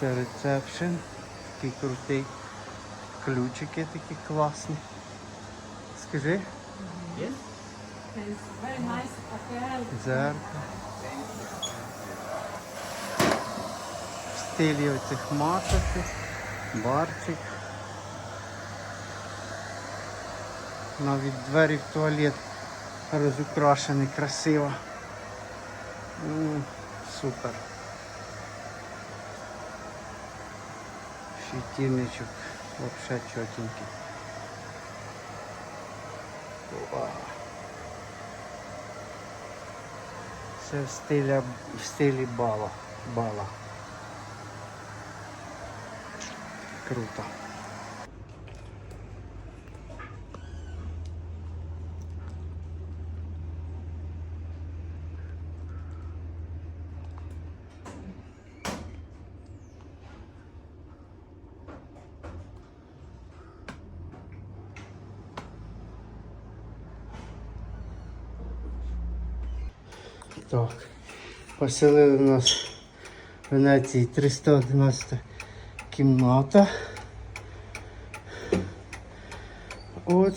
Це ресепшн. Такий крутий. Ключики такі класні. Скажи, It's very nice дзеркало. В стилі оцих маток, барчик. Навіть двері в туалет розукрашені красиво. М, Супер. Щитильничок вообще четенький. Опа. Це в стилі, в стилі бала. бала. Круто. Так. Поселили нас в Венеції 311 кімната. От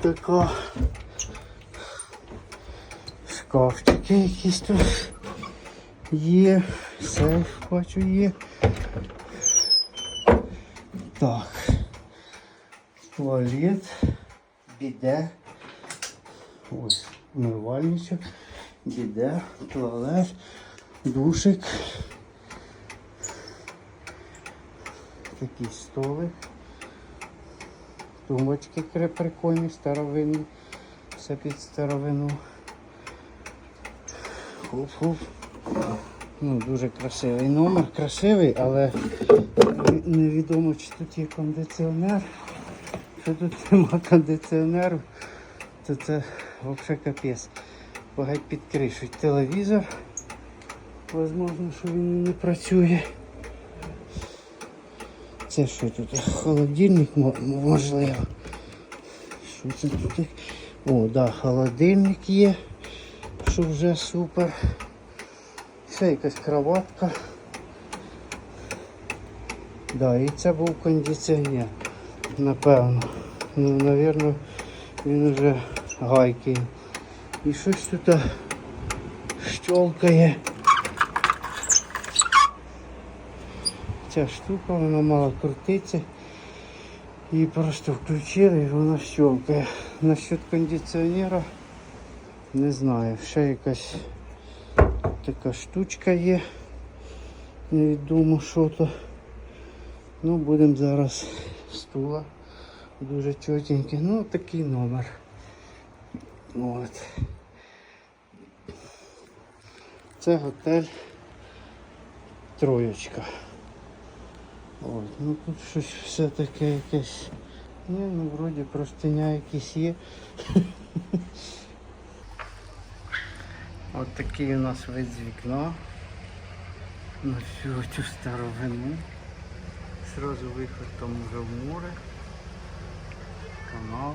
така шкафчики якісь тут є. Сейф бачу є. Так. Туалет, біде. Ось умивальничок, біде, туалет, душик. Такий столик. Тумбочки прикольні, старовинні. Все під старовину. Хуп-хуп. Ну, дуже красивий номер, красивий, але невідомо чи тут є кондиціонер. Що тут нема кондиціонеру, то це взагалі капець. Багать під кришою. Телевізор. Возможно, що він не працює. Це що тут? Холодильник можливо. Що це тут? О, да, холодильник є, що вже супер. Ще якась кроватка. Да, і це був кондиціонер, напевно. Ну, напевно, він вже гайки. І щось тут щолкає. Ця штука, вона мала крутитися. Її просто включили і вона щелкає. Насчет кондиціонера не знаю. Ще якась така штучка є. Невідомо що то. Ну, будемо зараз стула. Дуже чотенький. Ну, такий номер. От. Це готель Троєчка. От, ну тут щось все таке якесь. Ні, ну вроді простиня якісь є. От такий у нас вид з вікна. На всю цю старовину. Сразу виход там уже в море. Канал.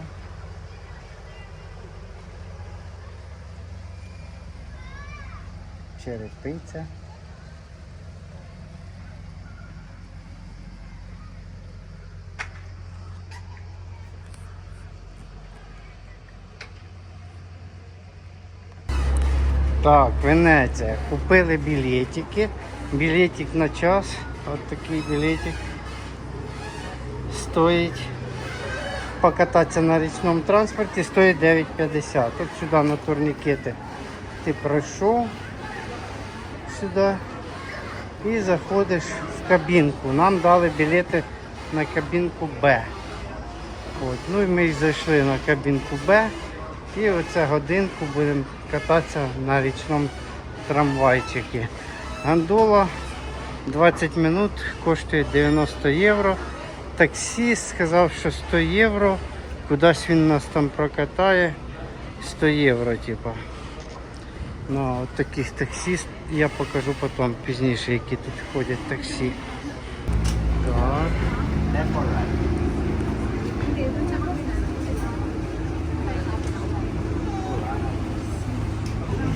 Черепиця. Так, Венеція. Купили білетики. Білетик на час. От такий білетик. Стоїть покататися на річному транспорті стоїть 9,50. От сюди на турнікети ти пройшов сюди і заходиш в кабінку. Нам дали білети на кабінку Б. От. Ну і ми зайшли на кабінку Б. І оце годинку будемо кататися на річному трамвайчику. Гандола 20 минут коштує 90 євро. Таксіст сказав, що 100 євро. Кудись він нас там прокатає. 100 євро, типа. Ну, от таких таксіст я покажу потім пізніше, які тут ходять таксі. Так.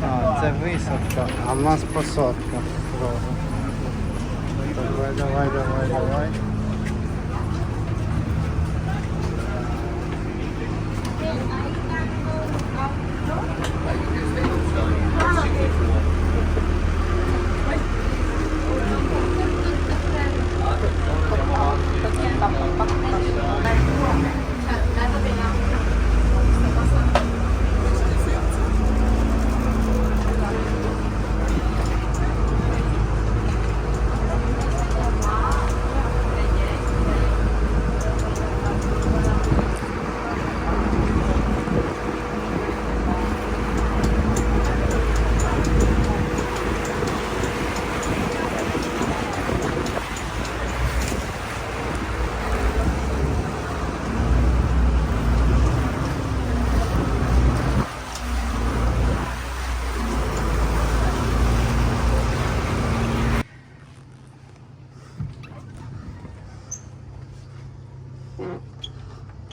А, це висадка, а в нас посадка. Давай, давай, давай, давай.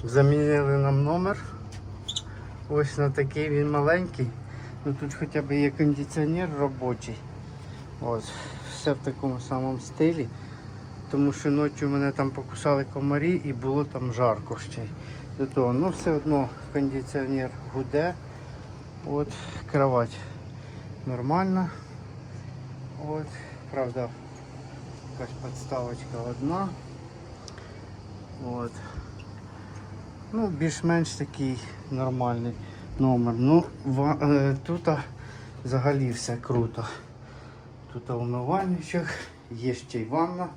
Замінили нам номер. Ось на такий він маленький. Ну тут хоча б є кондиціонер робочий. Ось, все в такому самому стилі. Тому що ночі мене там покусали комарі і було там жарко ще. До того. Ну все одно кондиціонер гуде. От, кровать нормальна. От, правда, якась підставочка одна. От. Ну, більш-менш такий нормальний номер. Ну, ва- е, тут взагалі все круто. Тут умивальничок, є ще й ванна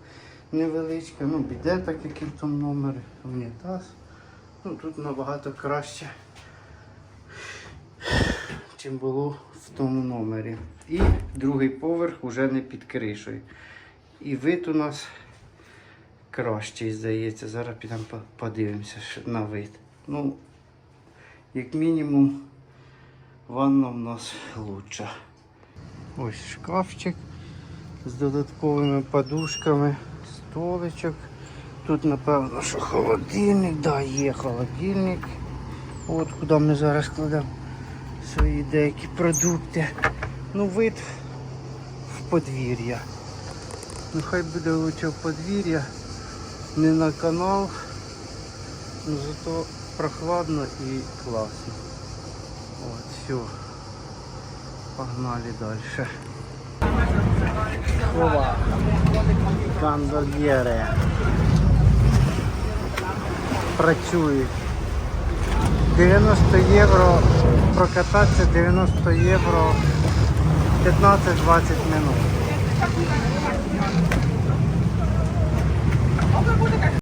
невеличка, ну, біде так, як і в тому номері, унітаз. Ну, тут набагато краще, чим було в тому номері. І другий поверх вже не під кришею. І вид у нас кращий, здається. Зараз підемо подивимося на вид. Ну, як мінімум, ванна в нас лучша. Ось шкафчик з додатковими подушками, столичок. Тут, напевно, що холодильник, да, є холодильник. От куди ми зараз кладемо свої деякі продукти. Ну, вид в подвір'я. Ну хай буде лучше в подвір'я, не на канал, ну зато прохладно і класно. От, все. Погнали далі. Ова. Гандольєри. Працюють. 90 євро прокататися, 90 євро 15-20 минут.